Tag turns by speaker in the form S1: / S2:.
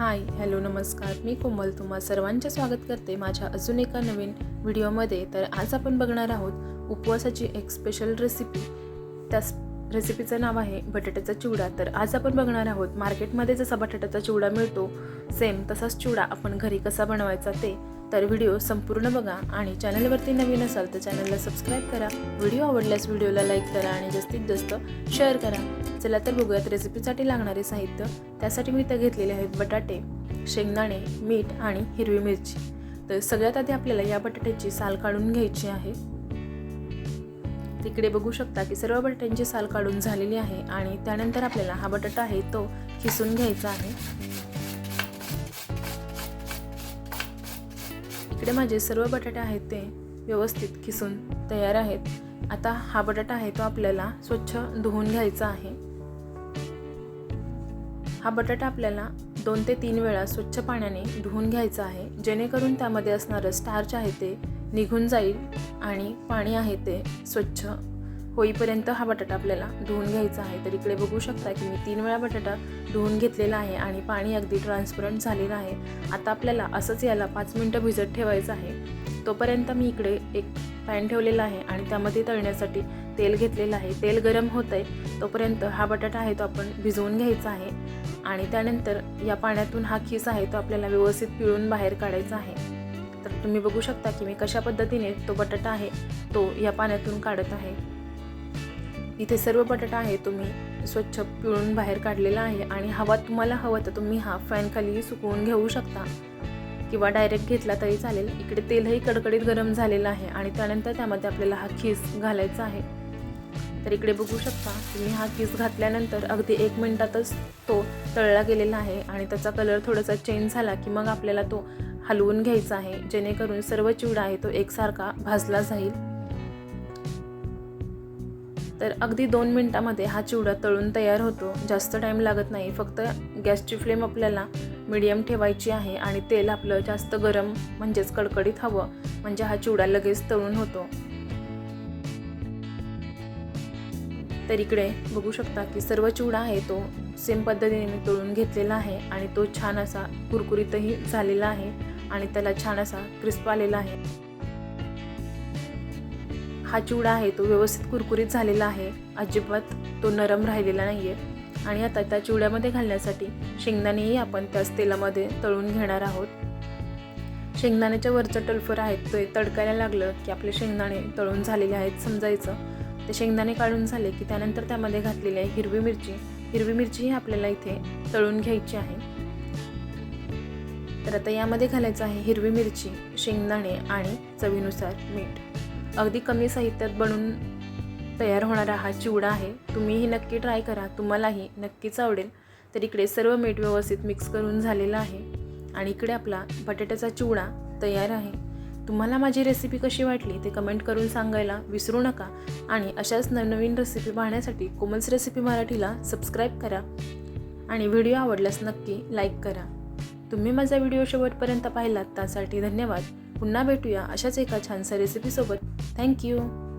S1: Hi hello नमस्कार. मी कोमल तुम्हा सर्वांचे स्वागत करते माझ्या अजून एका नवीन व्हिडिओमध्ये. तर आज आपण बघणार आहोत उपवासाची एक स्पेशल रेसिपी त्या रेसिपीचं नाव आहे बटाट्याचा चिवडा. तर आज आपण बघणार आहोत मार्केटमध्ये जसा बटाट्याचा चिवडा मिळतो सेम तसाच चिवडा आपण घरी कसा बनवायचा ते. तर व्हिडिओ संपूर्ण बघा आणि चॅनलवरती नवीन असाल तर चॅनलला सबस्क्राईब करा. व्हिडिओ आवडल्यास व्हिडिओला लाईक करा आणि जास्तीत जास्त शेअर करा. चला तर बघूयात रेसिपीसाठी लागणारे साहित्य. त्यासाठी मी इथं घेतलेले आहेत बटाटे शेंगदाणे मीठ आणि हिरवी मिरची. तर सगळ्यात आधी आपल्याला या बटाट्याची साल काढून घ्यायची आहे. तिकडे बघू शकता की सर्व बटाट्यांची साल काढून झालेली आहे आणि त्यानंतर आपल्याला हा बटाटा आहे तो खिसून घ्यायचा आहे. इकडे माझे सर्व बटाटे आहेत ते व्यवस्थित खिसून तयार आहेत. आता हा बटाटा आहे तो आपल्याला स्वच्छ धुवून घ्यायचा आहे. हा बटाटा आपल्याला दोन ते तीन वेळा स्वच्छ पाण्याने धुवून घ्यायचा आहे. जेणेकरून त्यामध्ये असणारं स्टार्च आहे ते निघून जाईल आणि पाणी आहे ते स्वच्छ होईपर्यंत हा बटाटा आपल्याला धुवून घ्यायचा आहे. तर इकडे बघू शकता की मी तीन वेळा बटाटा धुवून घेतलेला आहे आणि पाणी अगदी ट्रान्सपरंट झालेलं आहे. आता आपल्याला असंच याला पाच मिनटं भिजत ठेवायचं आहे. तोपर्यंत मी इकडे एक पॅन ठेवलेला आहे आणि त्यामध्ये तळण्यासाठी तेल घेतलेलं आहे. तेल गरम होतं आहे तोपर्यंत हा बटाटा आहे तो आपण भिजवून घ्यायचा आहे. आणि त्यानंतर या पाण्यातून हा खीस आहे तो आपल्याला व्यवस्थित पिळून बाहेर काढायचा आहे. तर तुम्ही बघू शकता की मी कशा पद्धतीने तो बटाटा आहे तो या पाण्यातून काढत आहे. इथे सर्व बटाटा आहे तुम्ही स्वच्छ पिळून बाहेर काढलेला आहे आणि हवा तुम्हाला हवं तर तुम्ही हा फॅनखाली सुकवून घेऊ शकता. किंवा डायरेक्ट घेतला तरी चालेल. इकडे तेलही कडकडीत गरम झालेलं आहे आणि त्यानंतर त्यामध्ये आपल्याला हा खीस घालायचा आहे. तर इकडे बघू शकता तुम्ही हा खीस घातल्यानंतर अगदी एक मिनटातच तो तळला गेलेला आहे आणि त्याचा कलर थोडासा चेंज झाला की मग आपल्याला तो हलवून घ्यायचा आहे. जेणेकरून सर्व चिवडा आहे तो एकसारखा भाजला जाईल. तर अगदी दोन मिनटामध्ये हा चिवडा तळून तयार होतो. जास्त टाईम लागत नाही फक्त गॅसची फ्लेम आपल्याला मिडियम ठेवायची आहे आणि तेल आपलं जास्त गरम म्हणजेच कडकडीत हवं म्हणजे हा चिवडा लगेच तळून होतो. तर इकडे बघू शकता की सर्व चिवडा आहे तो सेम पद्धतीने मी तळून घेतलेला आहे आणि तो छान असा कुरकुरीतही झालेला आहे आणि त्याला छान असा क्रिस्प आलेला आहे. हा चिवडा आहे तो व्यवस्थित कुरकुरीत झालेला आहे. अजिबात तो नरम राहिलेला नाही आहे आणि आता त्या चिवड्यामध्ये घालण्यासाठी शेंगदाणेही आपण त्याच तेलामध्ये तळून घेणार आहोत. शेंगदाण्याच्या वरचं टल्फर आहेत ते तडकायला लागलं की आपले शेंगदाणे तळून झालेले आहेत समजायचं. ते शेंगदाणे काढून झाले की त्यानंतर त्यामध्ये घातलेली आहे हिरवी मिरची. हिरवी मिरचीही आपल्याला इथे तळून घ्यायची आहे. तर आता यामध्ये घालायचं आहे हिरवी मिरची शेंगदाणे आणि चवीनुसार मीठ. अगदी कमी साहित्यात बनून तयार होणारा हा चिवडा आहे. तुम्हीही नक्की ट्राय करा. तुम्हालाही नक्कीच आवडेल. तर इकडे सर्व मीठ व्यवस्थित मिक्स करून झालेलं आहे. आणि इकडे आपला बटाट्याचा चिवडा तयार आहे. तुम्हाला माझी रेसिपी कशी वाटली ते कमेंट करून सांगायला विसरू नका. आणि अशाच नवनवीन रेसिपी पाहण्यासाठी कोमल्स रेसिपी मराठीला सबस्क्राईब करा. आणि व्हिडिओ आवडल्यास नक्की लाईक करा. तुम्ही माझा व्हिडिओ शेवटपर्यंत पाहिलात त्यासाठी धन्यवाद. पुन्हा भेटूया अशाच एका छानसा रेसिपीसोबत Thank you.